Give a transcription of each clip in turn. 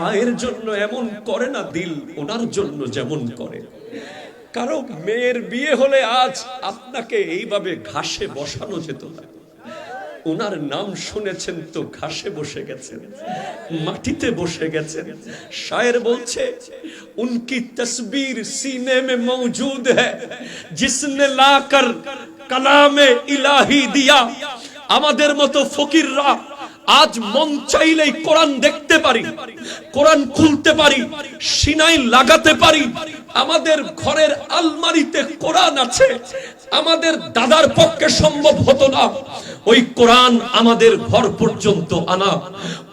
মায়ের জন্য এমন করে না দিল, ওনার জন্য যেমন করে। কারও মেয়ের বিয়ে হলে আজ আপনাকে এইভাবে ঘাসে বসানো যেত না। ওনার নাম শুনেছেন তো ঘাসে বসে গেছেন, মাটিতে বসে গেছেন। শায়ের বলছে, উনকি তসবির সিনে মে মৌজুদ হ্যাঁ জিসনে লাকর কালামে ইলাহি দিয়া। আমাদের মতো ফকিররা আজ মন চাইলেই কোরআন দেখতে পারি, কোরআন খুলতে পারি, সিনাই লাগাতে পারি। আমাদের ঘরের আলমারিতে কোরআন আছে, আমাদের দাদার পক্ষে সম্ভব হতো না। ওই কোরআন আমাদের ঘর পর্যন্ত আনা।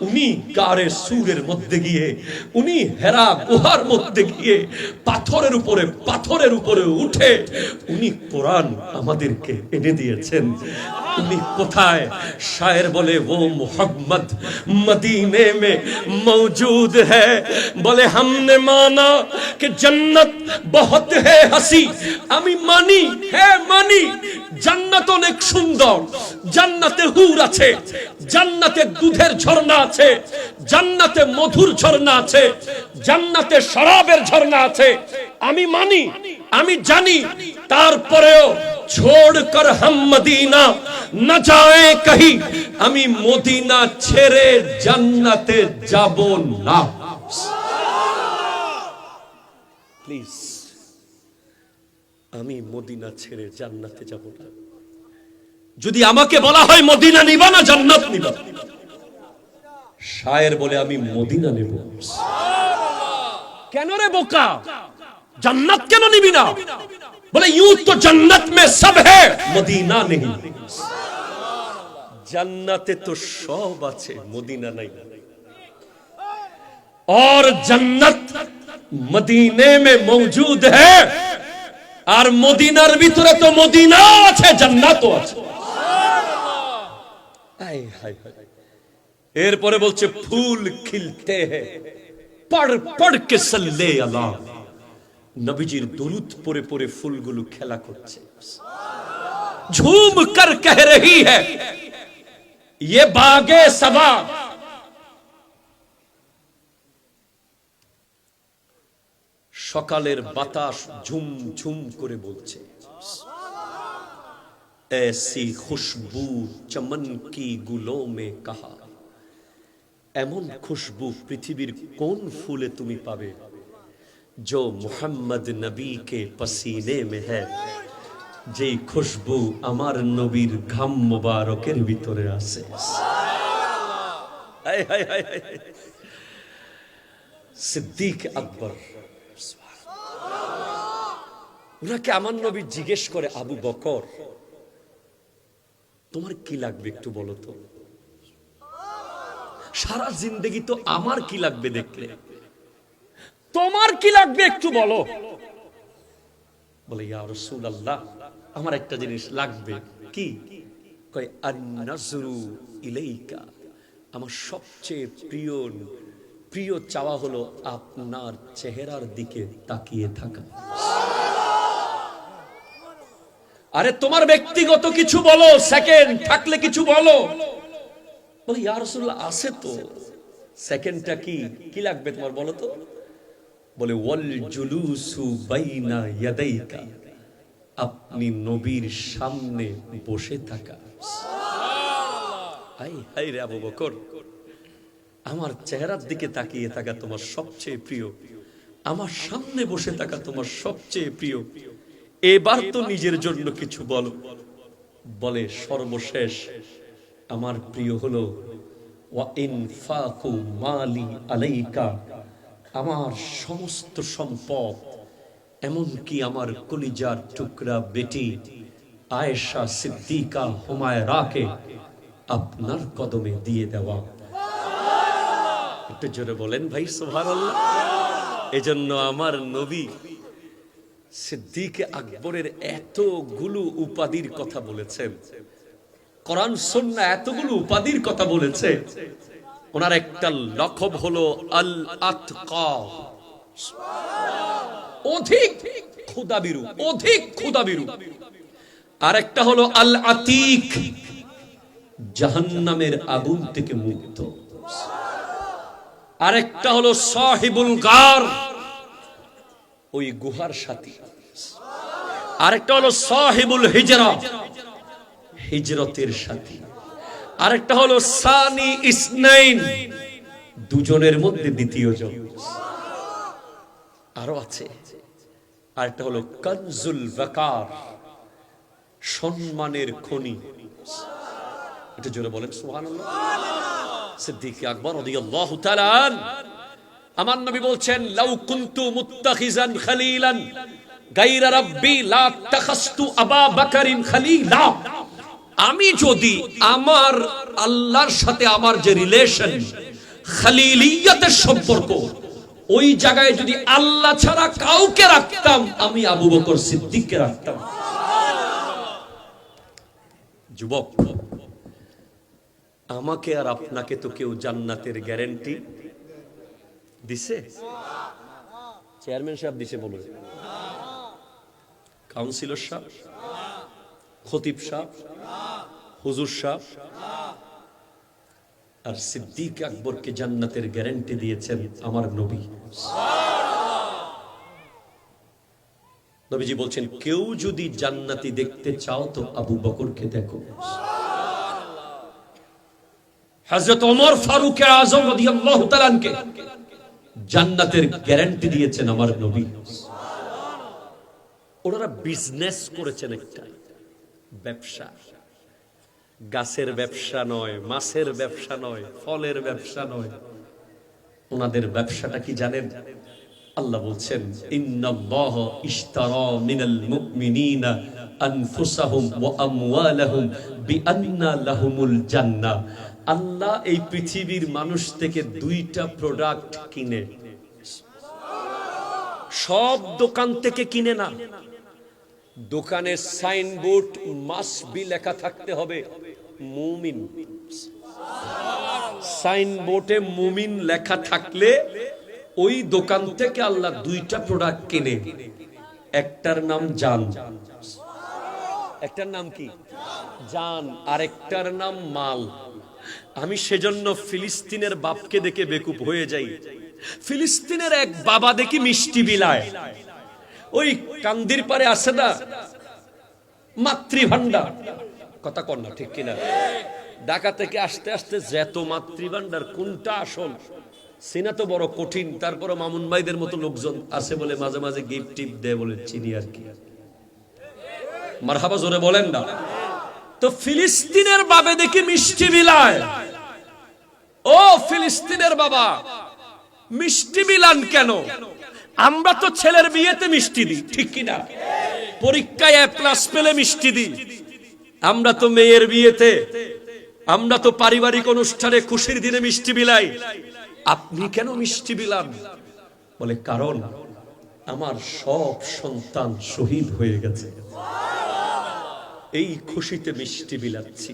উনি গারে সুরের মধ্যে গিয়ে, উনি হেরা গুহার মধ্যে গিয়ে পাথরের উপরে পাথরের উপরে উঠে উনি কোরআন আমাদেরকে এনে দিয়েছেন। উনি কোথায়? শায়ের বলে, ও মোহাম্মদ, মদিনে মে মৌজুদ হ্যাঁ বলে, হামনে মানা কে জন্নত বহুত হে হাসি। আমি মানি হ্যাঁ মানি, জান্নাত অনেক সুন্দর। জান্নাতে হুর আছে, জান্নাতে দুধের ঝর্ণা আছে, জান্নাতে মধুর ঝর্ণা আছে, জান্নাতে শরাবের ঝর্ণা আছে। আমি মানি, আমি জানি, তারপরেও কর হাম মদিনা, না যায় কহি, আমি মদিনা ছেড়ে জান্নাতে যাব না। প্লিজ আমি মদিনা ছেড়ে জান্নাতে যাব না। যদি আমাকে বলা হয় মদিনা নিবা না, জান্নাত নিবা। শায়ের বলে, আমি মদিনা নেব। কেন রে বোকা? জান্নাত কেন নিবি না? বলে, ইউ তো জান্নাত মে সব হে মদিনা নেই। জান্নাতে তো সব আছে, মদিনা নাই। আর জান্নাত মদিনে মে মৌজুদ হে আর মদিনার ভিতরে তো মদিনা আছে, জান্নাতও আছে। আয় হায় হায়। এরপরে বলছে ফুল খিলতে হ্যাঁ পড় পড় কে সল্লে আল্লাহ নবীজির দরুদ পরে পরে ফুলগুলো খেলা করছে ঝুম কর কহ রহি है ये बागे सबा সকালের বাতাস ঝুম ঝুম করে বলছে ऐसी खुशबू चमन की गुलों में कहा এমন খুশবু পৃথিবীর কোন ফুলে তুমি পাবে जो মোহাম্মদ নবী কে পসিনে মে হ্যায় যেই খুশবু আমার নবীর ঘাম মোবারকের ভিতরে আছে হায় হায় হায় হায়। সিদ্দিক আকবর ওনাকে আমার নবী জিজ্ঞেস করে আবু বকর তোমার কি লাগবে একটু বলো তো? সারা জিন্দগি তো আমার কি লাগবে দেখলে? তোমার কি লাগবে একটু বলো। বলে ইয়া রসুল আল্লাহ আমার একটা জিনিস লাগবে। কি? কয় আন্নাজরু ইলাইকা। আমার সবচেয়ে প্রিয় প্রিয় চাওয়া হলো আপনার চেহারার দিকে তাকিয়ে থাকা। আরে তোমার ব্যক্তিগত কিছু বলো সেকেন্ড থাকলে কিছু বলো। বলে আছে তো। সেকেন্ডটা কি? কি লাগবে তোমার বলো তো? বলে, ওয়াল জুলুসু বাইনা ইয়াদাইকা। আপনি নবীর সামনে বসে থাকা। হাই হাই রে আবু বকর। আমার চেহারার দিকে তাকিয়ে থাকা তোমার সবচেয়ে প্রিয়। আমার সামনে বসে থাকা তোমার সবচেয়ে প্রিয়। এবার তো নিজের জন্য কিছু বলো। বলে, সর্বশেষ আমার প্রিয় হলো মালি আলাইকা আমার সমস্ত সম্পদ, এমনকি আমার কলিজার টুকরা বেটি আয়েশা সিদ্দিকা হুমায়রাকে আপনার কদমে দিয়ে দেওয়া। একটু জোরে বলেন ভাই, সুবহানাল্লাহ। এজন্য আমার নবী সিদ্দিক আকবরের এতগুলো উপাধির কথা বলেছেন। কোরআন সন্না এতগুলো উপাধির কথা বলেছে ওনার একটা লকব হলো আল আতকা অধিক ক্ষুদাবিরু অধিক ক্ষুদাবিরু আর একটা হলো আল আতিক জাহান্নামের আগুন থেকে মুক্ত। আরেকটা হলো সাহিবুল গার। ওই গুহার সাথী। আরেকটা হলো সাহিবুল হিজরা, হিজরতের সাথী। আরেকটা হলো সানি ইসনাইন, দুজনের মধ্যে দ্বিতীয় জন। আরও আছে। আরেকটা হলো কনজুল ওয়াকার সম্মানের খনি। এটা জোরে বলেন, সুবহানাল্লাহ। সিদ্দিক আকবর রাদিয়াল্লাহু তাআলা আমার নবী বলছেন, লাউ কুনতু মুত্তাখিজান খালিলান গায়রা রাব্বি লা তাখাস্তু আবা বাকারিন খালিলা। আমি যদি আমার আল্লাহর সাথে আমার যে রিলেশন, খালিলিয়াতের সম্পর্ক, ওই জায়গায় যদি আল্লাহ ছাড়া কাউকে রাখতাম, আমি আবু বকর সিদ্দিককে রাখতাম। যুবক, আমাকে আর আপনাকে তো কেউ জান্নাতের গ্যারেন্টি দিছে? চেয়ারম্যান সাহেব দিছে বলুন। কাউন্সিলর সাহেব, খতিব হুজুর আর সিদ্দিক আকবরকে জান্নাতের গ্যারেন্টি দিয়েছেন আমার নবী। নবীজি বলছেন, কেউ যদি জান্নাতি দেখতে চাও তো আবু বকরকে দেখো। হযরত ওমর ফারুক আজম রাদিয়াল্লাহু তাআলা আনকে জান্নাতের গ্যারান্টি দিয়েছেন আমার নবী। ওনারা বিজনেস করেছেন একটা। ব্যবসা। গাছের ব্যবসা নয় মাছের ব্যবসা নয় ফলের ব্যবসা নয়। ওনাদের ব্যবসাটা কি জানেন? আল্লাহ বলছেন ইন্নাল্লাহ ইশতারা মিনাল মুমিনিনা আনফুসাহুম ওয়া আমওয়ালাহুম বিআন্না লাহুমুল জান্নাহ। আল্লাহ এই পৃথিবীর মানুষ থেকে দুইটা প্রোডাক্ট কিনে। সব দোকান থেকে কিনে না। দোকানের সাইনবোর্ড মাস্ট বি লেখা থাকতে হবে, মুমিন। সাইনবোর্ডে মুমিন লেখা থাকলে ওই দোকান থেকে আল্লাহ দুইটা প্রোডাক্ট কিনে। একটার নাম জান। একটার নাম কি? জান। আরেকটার নাম মাল। আমি সেজন্য ফিলিস্তিনের বাপকে দেখে বেকুব হয়ে যাই। ফিলিস্তিনের এক বাবা দেখি মিষ্টি বিলায়। ওই কান্দির পারে আসে না? মাতৃভান্ডার কথা কর না, ঠিক কিনা? ঢাকা থেকে আসতে আসতে যেত মাতৃভান্ডার কোনটা আসল? সিনা তো বড় কঠিন তারপরে মামুন ভাইদের মতো লোকজন আছে বলে মাঝে মাঝে গিফট টিপ দেয় বলে চিনি আর কি। মারহাবা জোরে বলেন না। তো ফিলিস্তিনের বাবে দেখি মিষ্টি বিলায় ও ফিলিস্তিনের বাবা, মিষ্টি বিলান কেন? আমরা তো ছেলের বিয়েতে মিষ্টি দিই, ঠিক কিনা? পরীক্ষায় প্লাস পেলে মিষ্টি দিই। আমরা তো মেয়ের বিয়েতে, আমরা তো পারিবারিক অনুষ্ঠানে খুশির দিনে মিষ্টি বিলাই আপনি কেন মিষ্টি বিলান বলে, কারণ আমার সব সন্তান শহীদ হয়ে গেছে। এই খুশিতে মিষ্টি বিলাচ্ছি।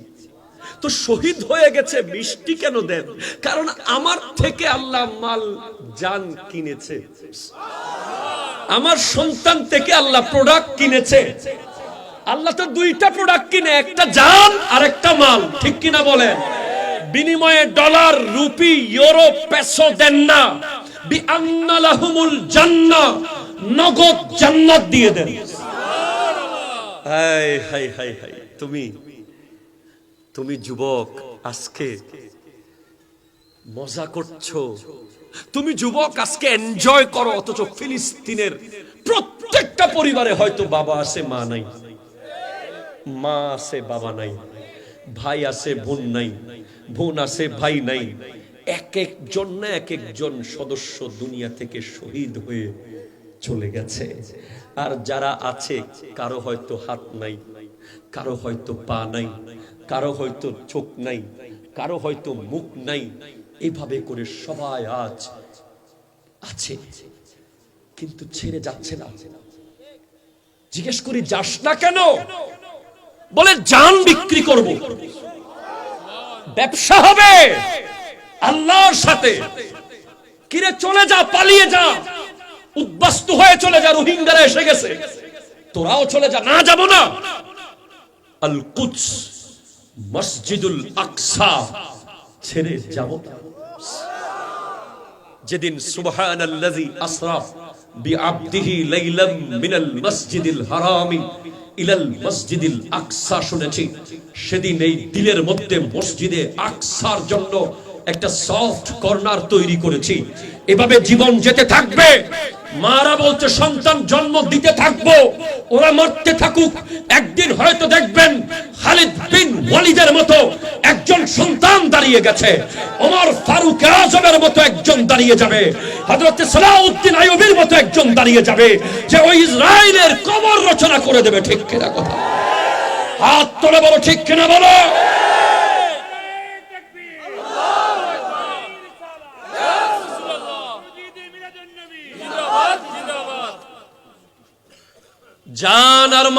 তো শহীদ হয়ে গেছে, মিষ্টি কেন দেন? কারণ আমার থেকে আল্লাহ মাল জান কিনেছে। আমার সন্তান থেকে আল্লাহ প্রোডাক্ট কিনেছে। আল্লাহ তো দুইটা প্রোডাক্ট কিনে, একটা জান আর একটা মাল। ঠিক কিনা বলেন? বিনিময়ে ডলার, রুপি, ইউরো, পেসো দেন না। বি আন্নালাহুমুল জান্নাহ, নগদ জান্নাত দিয়ে দেন। তুমি তুমি যুবক, আজকে মজা করছ। তুমি যুবক, আজকে এনজয় করো, অথচ ফিলিস্তিনের প্রত্যেকটা পরিবারে হয়তো বাবা আছে, মা নাই। মা আছে, বাবা নাই। ভাই আছে, বোন নাই। বোন আছে, ভাই নাই। এক একজন না এক একজন সদস্য দুনিয়া থেকে শহীদ হয়ে চলে গেছে। আর যারা আছে, কারও হয়তো হাত নাই, কারও হয়তো পা নাই, কারও হয়তো চোখ নাই, কারও হয়তো মুখ নাই, এভাবে করে সবাই আজ আছে। কিন্তু ছেড়ে যাচ্ছে না। জিজ্ঞেস করি, যাস না কেন? বলে, জান বিক্রি করব। ব্যবসা হবে। আল্লাহর সাথে। কিরে, চলে যা, পালিয়ে যা। উদ্বাস্তু হয়ে চলে যা, রোহিঙ্গারা এসে গেছে। তোরাও চলে যা, না যাব না। আল কুচ মসজিদুল আকসা ছেড়ে যাব। যেদিন সুবহানাল্লাযী আসরাফ বিআবদিহি লাইলাম মিনাল মসজিদিল হারামি ইলাল মসজিদিল আকসা শুনেছি, সেদিন এই দিলের মধ্যে মসজিদে আকসার জন্য একটা সফট কর্নার তৈরি করেছি। এভাবে জীবন যেতে থাকবে। মারা বলছে, সন্তান জন্ম দিতে থাকব, ওরা মরতে থাকুক। একদিন হয়তো দেখবেন খালিদ বিন ওয়ালিদের মতো একজন সন্তান দাঁড়িয়ে গেছে। ওমর ফারুক আজমের মতো একজন দাঁড়িয়ে যাবে। হযরত সালাউদ্দিন আইয়ুবীর মতো একজন দাঁড়িয়ে যাবে, যে ওই ইসরায়েলের কবর রচনা করে দেবে, ঠিক কিনা কথা? হাত তোলে বলো, ঠিক কিনা বলো? জান আর